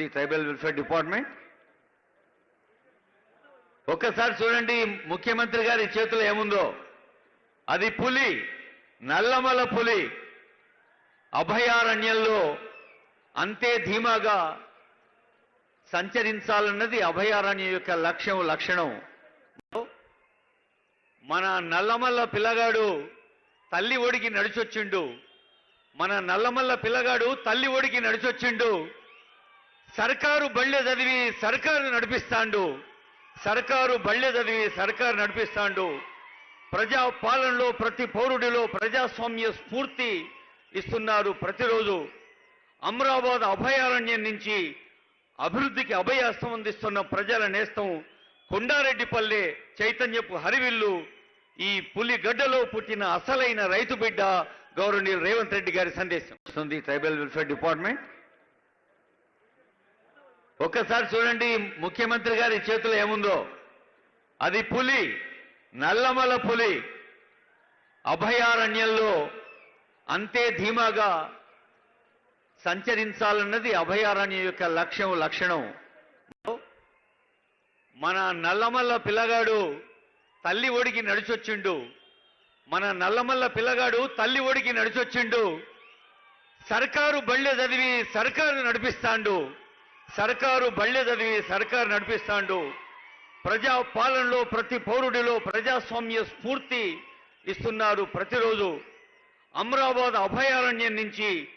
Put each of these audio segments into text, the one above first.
ఉంది tribal welfare department ఒక్కసారి చూడండి ముఖ్యమంత్రి గారి చేతిలో ఏముందో? అది పులి నల్లమల పులి. అభయారణ్యంలో అంతే ధీమాగా సంచరించాలన్నది అభయారణ్యం యొక్క లక్ష్యం లక్షణం. మన నల్లమల్ల పిల్లగాడు తల్లి ఒడికి నడిచొచ్చిండు. మన నల్లమల్ల పిల్లగాడు తల్లి ఒడికి నడిచొచ్చిండు. సర్కారు బళ్ళె చదివి సర్కారు నడిపిస్తాండు. సర్కారు బళ్ళె చదివి సర్కారు నడిపిస్తాండు. ప్రజా పాలనలో ప్రతి పౌరుడిలో ప్రజాస్వామ్య స్ఫూర్తి ఇస్తున్నారు ప్రతిరోజు. అమరాబాద్ అభయారణ్యం నుంచి అభివృద్ధికి అభయాస్తం అందిస్తున్న ప్రజల నేస్తం కొండారెడ్డిపల్లె చైతన్యపు హరివిల్లు. ఈ పులిగడ్డలో పుట్టిన అసలైన రైతు బిడ్డ గౌరవనీయులు రేవంత్ రెడ్డి గారి సందేశం. వస్తుంది ట్రైబల్ వెల్ఫేర్ డిపార్ట్మెంట్ ఒక్కసారి చూడండి ముఖ్యమంత్రి గారి చేతిలో ఏముందో. అది పులి నల్లమల పులి. అభయారణ్యంలో అంతే ధీమాగా సంచరించాలన్నది అభయారణ్యం యొక్క లక్ష్యం లక్షణం. మన నల్లమల్ల పిల్లగాడు తల్లి ఒడికి నడిచొచ్చిండు. మన నల్లమల్ల పిల్లగాడు తల్లి ఒడికి నడిచొచ్చిండు. సర్కారు బళ్ళె చదివి సర్కారు నడిపిస్తాండు. సర్కారు బళ్ళె చదివి సర్కారు నడిపిస్తాండు. ప్రజా పాలనలో ప్రతి పౌరుడిలో ప్రజాస్వామ్య స్ఫూర్తి ఇస్తున్నారు ప్రతిరోజు. అమరాబాద్ అభయారణ్యం నుంచి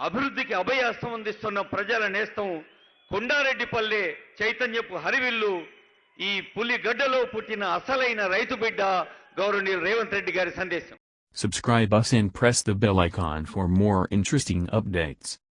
అభివృద్ధికి అభయాస్తం అందిస్తున్న ప్రజల నేస్తం కొండారెడ్డిపల్లె చైతన్యపు హరివిల్లు. ఈ పులిగడ్డలో పుట్టిన అసలైన రైతు బిడ్డ గౌరవనీయులు రేవంత్ రెడ్డి గారి సందేశం. Subscribe us and press the bell icon for more interesting updates.